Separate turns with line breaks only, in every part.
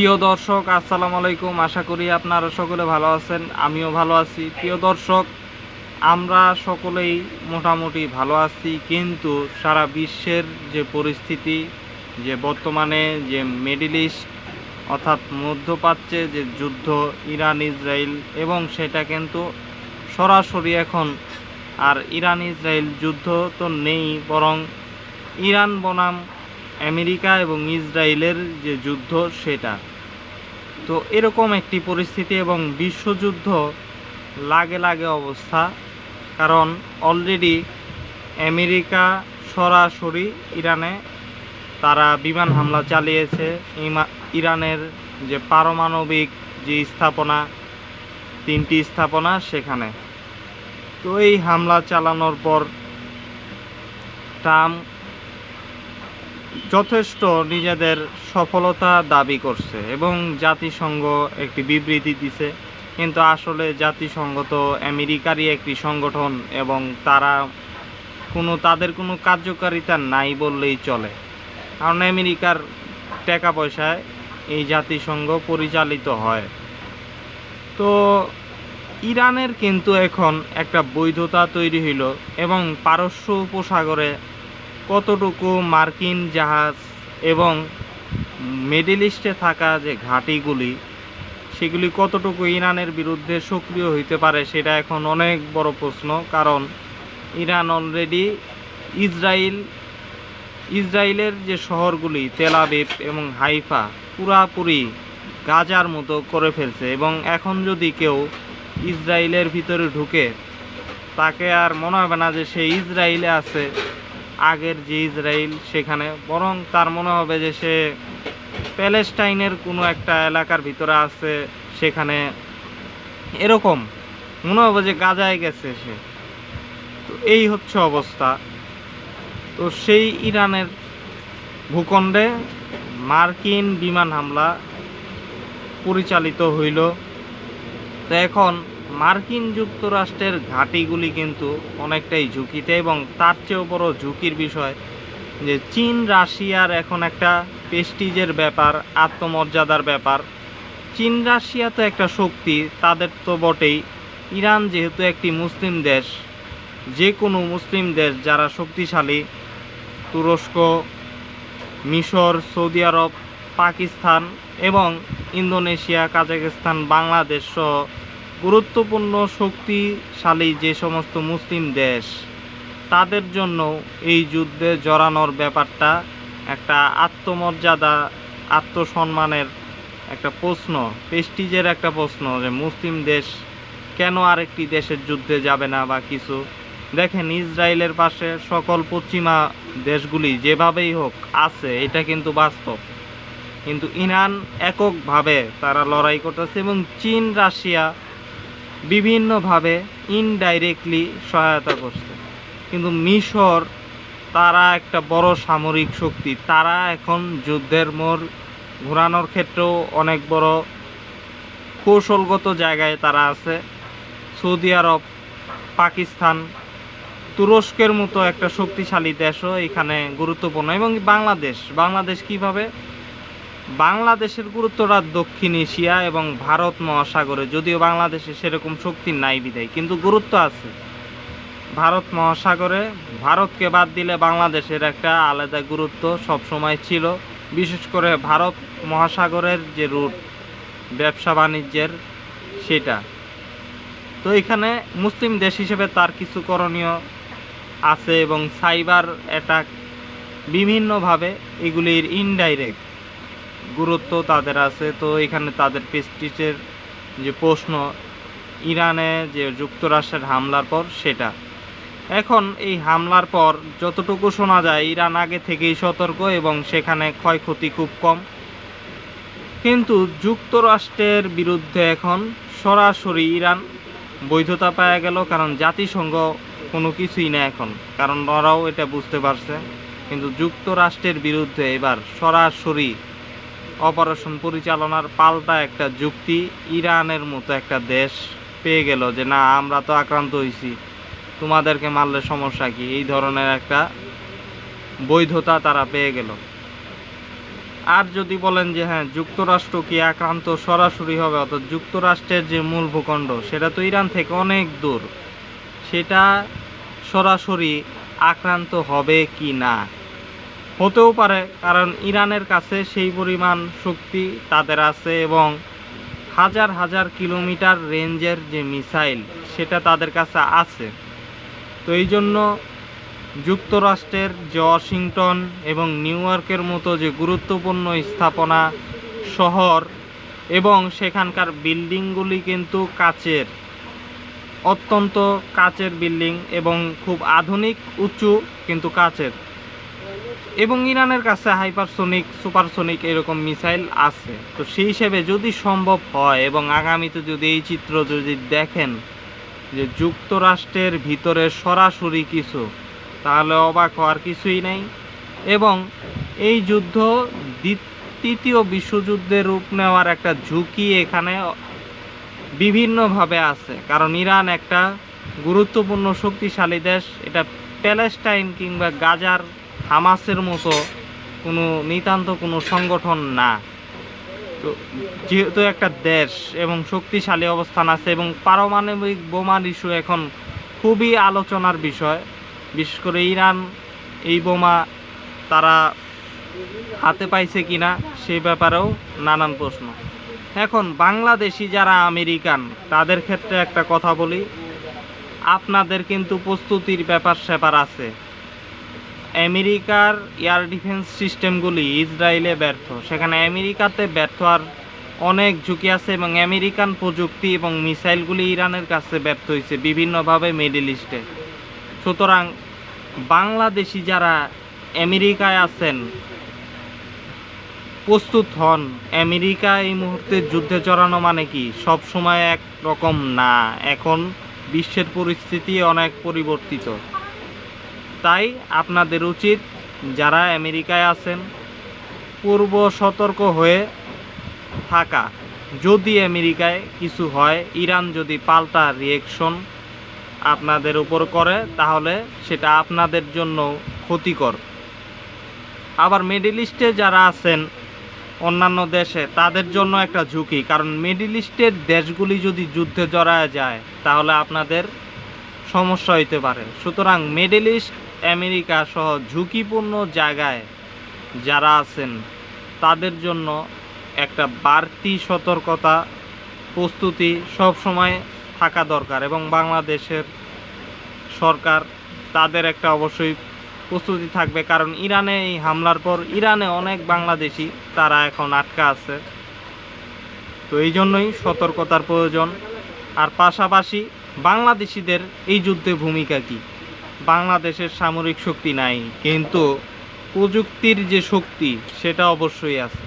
প্রিয় দর্শক, আসসালামু আলাইকুম। আশা করি আপনারা সকলে ভালো আছেন, আমিও ভালো আছি। প্রিয় দর্শক, আমরা সকলেই মোটামুটি ভালো আছি, কিন্তু সারা বিশ্বের যে পরিস্থিতি, যে বর্তমানে যে মিডিল ইস্ট, অর্থাৎ মধ্যপ্রাচ্যে যে যুদ্ধ, ইরান, ইসরায়েল, এবং সেটা কিন্তু সরাসরি এখন আর ইরান ইসরায়েল যুদ্ধ তো নেই, বরং ইরান বনাম আমেরিকা এবং ইসরায়েলের যে যুদ্ধ সেটা। তো এরকম একটি পরিস্থিতি এবং বিশ্বযুদ্ধ লাগে লাগে অবস্থা, কারণ অলরেডি আমেরিকা সরাসরি ইরানে তারা বিমান হামলা চালিয়েছে। ইরানের যে পারমাণবিক যে স্থাপনা, তিনটি স্থাপনা সেখানে। তো এই হামলা চালানোর পর ট্রাম্প যথেষ্ট নিজেদের সফলতা দাবি করছে এবং জাতিসংঘ একটি বিবৃতি দিছে। কিন্তু আসলে জাতিসংঘ তো আমেরিকারই একটি সংগঠন এবং তারা কোনো, তাদের কোনো কার্যকারিতা নাই বললেই চলে। কারণ আমেরিকার টাকা পয়সায় এই জাতিসংঘ পরিচালিত হয়। তো ইরানের কিন্তু এখন একটা বৈধতা তৈরি হইল এবং পারস্য উপসাগরে কতটুকু মার্কিন জাহাজ এবং মিডিল ইস্টে থাকা যে ঘাঁটিগুলি, সেগুলি কতটুকু ইরানের বিরুদ্ধে সক্রিয় হইতে পারে সেটা এখন অনেক বড় প্রশ্ন। কারণ ইরান অলরেডি ইসরায়েল ইসরায়েলের যে শহরগুলি তেলাবিব এবং হাইফা পুরাপুরি গাজার মতো করে ফেলছে এবং এখন যদি কেউ ইসরায়েলের ভিতরে ঢুকে, তাকে আর মনে হবে না যে সে ইসরায়েলে আছে। আগের যে ইসরায়েল সেখানে, বরং তার মনে হবে যে সে প্যালেস্টাইনের কোনো একটা এলাকার ভিতরে আছে, সেখানে এরকম। মনে হবে যে গাজায় গেছে সে। তো এই হচ্ছে অবস্থা। তো সেই ইরানের ভূখণ্ডে মার্কিন বিমান হামলা পরিচালিত হইল। তো এখন মার্কিন যুক্তরাষ্ট্রের ঘাঁটিগুলি কিন্তু অনেকটাই ঝুঁকিতে এবং তার চেয়েও বড় ঝুঁকির বিষয় যে চীন, রাশিয়ার এখন একটা পেস্টিজের ব্যাপার, আত্মমর্যাদার ব্যাপার। চীন, রাশিয়া তো একটা শক্তি, তাদের তো বটেই। ইরান যেহেতু একটি মুসলিম দেশ যে কোনো মুসলিম দেশ যারা শক্তিশালী, তুরস্ক, মিশর, সৌদি আরব, পাকিস্তান এবং ইন্দোনেশিয়া কাজাকিস্তান বাংলাদেশ সহ গুরুত্বপূর্ণ শক্তিশালী যে সমস্ত মুসলিম দেশ, তাদের জন্য এই যুদ্ধে জড়ানোর ব্যাপারটা একটা আত্মমর্যাদা, আত্মসম্মানের একটা প্রশ্ন, প্রেস্টিজের একটা প্রশ্ন যে মুসলিম দেশ কেন আরেকটি দেশের যুদ্ধে যাবে না বা কিছু। দেখেন ইসরায়েলের পাশে সকল পশ্চিমা দেশগুলি যেভাবেই হোক আছে, এটা কিন্তু বাস্তব। কিন্তু ইরান এককভাবে তারা লড়াই করতেছে এবং চীন, রাশিয়া বিভিন্নভাবে ইনডাইরেক্টলি সহায়তা করছে। কিন্তু মিশর তারা একটা বড় সামরিক শক্তি। তারা এখন যুদ্ধের মোড় ঘোরানোর ক্ষেত্রেও অনেক বড় কৌশলগত জায়গায় তারা আছে। সৌদি আরব, পাকিস্তান, তুরস্কের মতো একটা শক্তিশালী দেশও এখানে গুরুত্বপূর্ণ। এবং বাংলাদেশ বাংলাদেশ কীভাবে বাংলাদেশের গুরুত্বটা দক্ষিণ এশিয়া এবং ভারত মহাসাগরে, যদিও বাংলাদেশে সেরকম শক্তি নাই বিদায় কিন্তু গুরুত্ব আছে। ভারত মহাসাগরে, ভারতকে বাদ দিলে বাংলাদেশের একটা আলাদা গুরুত্ব সব সময় ছিল, বিশেষ করে ভারত মহাসাগরের যে রুট, ব্যবসা বাণিজ্যের সেটা। তো এখানে মুসলিম দেশ হিসেবে তার কিছু করণীয় আছে এবং সাইবার অ্যাটাক বিভিন্নভাবে এগুলির ইনডাইরেক্ট গুরুত্ব তাদের আছে। তো এখানে তাদের প্রেস্টিজের যে প্রশ্ন, ইরানে যে যুক্তরাষ্ট্রের হামলার পর সেটা। এখন এই হামলার পর যতটুকু শোনা যায়, ইরান আগে থেকেই সতর্ক এবং সেখানে ক্ষয়ক্ষতি খুব কম। কিন্তু যুক্তরাষ্ট্রের বিরুদ্ধে এখন সরাসরি ইরান বৈধতা পাওয়া গেল, কারণ জাতিসংঘ কোনো কিছুই না এখন। কারণ ওরাও এটা বুঝতে পারছে। কিন্তু যুক্তরাষ্ট্রের বিরুদ্ধে এবার সরাসরি অপারেশন পরিচালনার পাল্টা একটা যুক্তি ইরানের মতো একটা দেশ পেয়ে গেল যে, না, আমরা তো আক্রান্ত হয়েছি তোমাদেরকে মারলে সমস্যা কি? এই ধরনের একটা বৈধতা তারা পেয়ে গেল। আর যদি বলেন যে হ্যাঁ যুক্তরাষ্ট্র কি আক্রান্ত সরাসরি হবে? অর্থাৎ যুক্তরাষ্ট্রের যে মূল ভূখণ্ড, সেটা তো ইরান থেকে অনেক দূর। সেটা সরাসরি আক্রান্ত হবে কি না? হতেও পারে, কারণ ইরানের কাছে সেই পরিমাণ শক্তি তাদের আছে এবং হাজার হাজার কিলোমিটার রেঞ্জের যে মিসাইল, সেটা তাদের কাছে আছে। তো এই জন্য যুক্তরাষ্ট্রের যে ওয়াশিংটন এবং নিউ ইয়র্কের মতো যে গুরুত্বপূর্ণ স্থাপনা শহর এবং সেখানকার বিল্ডিংগুলি কিন্তু কাচের, অত্যন্ত কাচের বিল্ডিং এবং খুব আধুনিক, উঁচু কিন্তু কাচের। এবং ইরানের কাছে হাইপারসোনিক, সুপারসোনিক এরকম মিসাইল আছে। তো সেই হিসেবে যদি সম্ভব হয় এবং আগামীতে যদি এই চিত্র যদি দেখেন যে যুক্তরাষ্ট্রের ভিতরে সরাসরি কিছু, তাহলে অবাক হওয়ার কিছুই নেই। এবং এই যুদ্ধ তৃতীয় বিশ্বযুদ্ধের রূপ নেওয়ার একটা ঝুঁকি এখানে বিভিন্নভাবে আছে। কারণ ইরান একটা গুরুত্বপূর্ণ শক্তিশালী দেশ, এটা প্যালেস্টাইন কিংবা গাজার হামাসের মতো কোনো নিতান্ত কোনো সংগঠন না। তো যেহেতু একটা দেশ এবং শক্তিশালী অবস্থান আছে এবং পারমাণবিক বোমার ইস্যু এখন খুবই আলোচনার বিষয়, বিশেষ করে ইরান এই বোমা তারা হাতে পাইছে কিনা সে ব্যাপারেও নানান প্রশ্ন। এখন বাংলাদেশি যারা আমেরিকান, তাদের ক্ষেত্রে একটা কথা বলি, আপনাদের কিন্তু প্রস্তুতির ব্যাপার স্যাপার আছে। আমেরিকার এয়ার ডিফেন্স সিস্টেমগুলি ইসরায়েলে ব্যর্থ। সেখানে আমেরিকাতে ব্যর্থ আর অনেক ঝুঁকি আছে এবং আমেরিকান প্রযুক্তি এবং মিসাইলগুলি ইরানের কাছে ব্যর্থ হয়েছে বিভিন্নভাবে মিডিল ইস্টে। সুতরাং বাংলাদেশি যারা আমেরিকায় আছেন, প্রস্তুত হন, আমেরিকা এই মুহূর্তে যুদ্ধে চড়ানো মানে কি? সব সময় এক রকম না। এখন বিশ্বের পরিস্থিতি অনেক পরিবর্তিত। তাই আপনাদের উচিত যারা আমেরিকায় আছেন, পূর্ব সতর্ক হয়ে থাকা। যদি আমেরিকায় কিছু হয়, ইরান যদি পাল্টা রিয়েকশন আপনাদের উপর করে, তাহলে সেটা আপনাদের জন্য ক্ষতিকর। আবার মিডিল ইস্টে যারা আছেন, অন্যান্য দেশে, তাদের জন্য একটা ঝুঁকি। কারণ মিডিল ইস্টের দেশগুলি যদি যুদ্ধে জড়ায় যায়, তাহলে আপনাদের সমস্যা হইতে পারে। সুতরাং মিডল ইস্ট আমেরিকা সহ ঝুঁকিপূর্ণ জায়গায় যারা আছেন, তাদের জন্য একটা বাড়তি সতর্কতা, প্রস্তুতি সব সময় থাকা দরকার এবং বাংলাদেশের সরকার তাদের একটা অবশ্যই প্রস্তুতি থাকবে। কারণ ইরানে এই হামলার পর ইরানে অনেক বাংলাদেশি তারা এখন আটকা আছে। তো এই জন্যই সতর্কতার প্রয়োজন। আর পাশাপাশি বাংলাদেশিদের এই যুদ্ধে ভূমিকা কি? বাংলাদেশের সামরিক শক্তি নাই, কিন্তু প্রযুক্তির যে শক্তি, সেটা অবশ্যই আছে।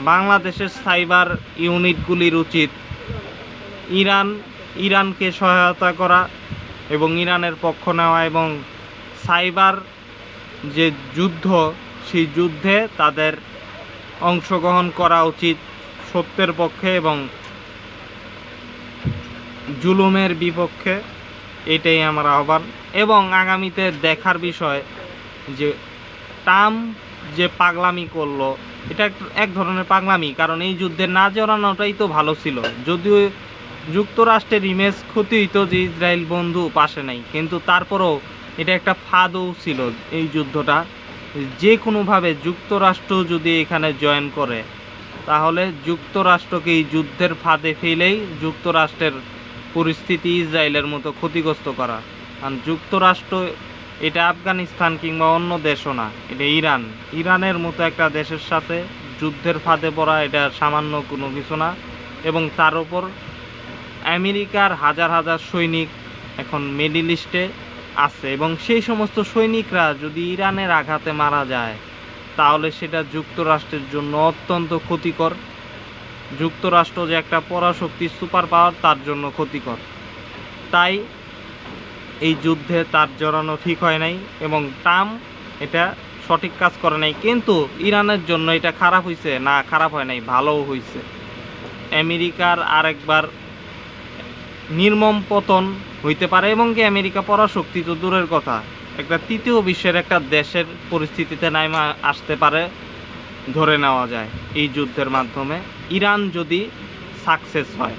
বাংলাদেশের সাইবার ইউনিটগুলির উচিত ইরান, ইরানকে সহায়তা করা এবং ইরানের পক্ষ নেওয়া এবং সাইবার যে যুদ্ধ, সেই যুদ্ধে তাদের অংশগ্রহণ করা উচিত সত্যের পক্ষে এবং জুলুমের বিপক্ষে। এটাই আমার আহ্বান। এবং আগামীতে দেখার বিষয় যে ট্রাম্প যে পাগলামি করল, এটা এক ধরনের পাগলামি। কারণ এই যুদ্ধে না জড়ানোটাই তো ভালো ছিল। যদিও যুক্তরাষ্ট্রের ইমেজ ক্ষতি হইতো যে ইসরায়েল বন্ধু পাশে নাই, কিন্তু তারপরেও এটা একটা ফাঁদও ছিল এই যুদ্ধটা। যে কোনোভাবে যুক্তরাষ্ট্র যদি এখানে জয়েন করে, তাহলে যুক্তরাষ্ট্রকে এই যুদ্ধের ফাঁদে ফেলেই যুক্তরাষ্ট্রের পরিস্থিতি ইসরায়েলের মতো ক্ষতিগ্রস্ত করা। কারণ যুক্তরাষ্ট্র এটা আফগানিস্তান কিংবা অন্য দেশও না, এটা ইরান। ইরানের মতো একটা দেশের সাথে যুদ্ধের ফাঁদে পড়া এটা সামান্য কোনো কিছু না। এবং তার উপর আমেরিকার হাজার হাজার সৈনিক এখন মিডিল ইস্টে আছে। এবং সেই সমস্ত সৈনিকরা যদি ইরানের আঘাতে মারা যায়, তাহলে সেটা যুক্তরাষ্ট্রের জন্য অত্যন্ত ক্ষতিকর। যুক্তরাষ্ট্র যে একটা পরাশক্তি সুপার পাওয়ার তার জন্য ক্ষতিকর। তাই এই যুদ্ধে তার জড়ানো ঠিক হয় নাই এবং ট্রাম্প এটা সঠিক কাজ করে নাই। কিন্তু ইরানের জন্য এটা খারাপ হয়েছে না, খারাপ হয় নাই, ভালোও হয়েছে আমেরিকার আরেকবার নির্মম পতন হইতে পারে এবং কি আমেরিকা পরাশক্তি তো দূরের কথা। একটা তৃতীয় বিশ্বের একটা দেশের পরিস্থিতিতে নাইমা আসতে পারে। ধরে নেওয়া যায় এই যুদ্ধের মাধ্যমে। ইরান যদি সাকসেস হয়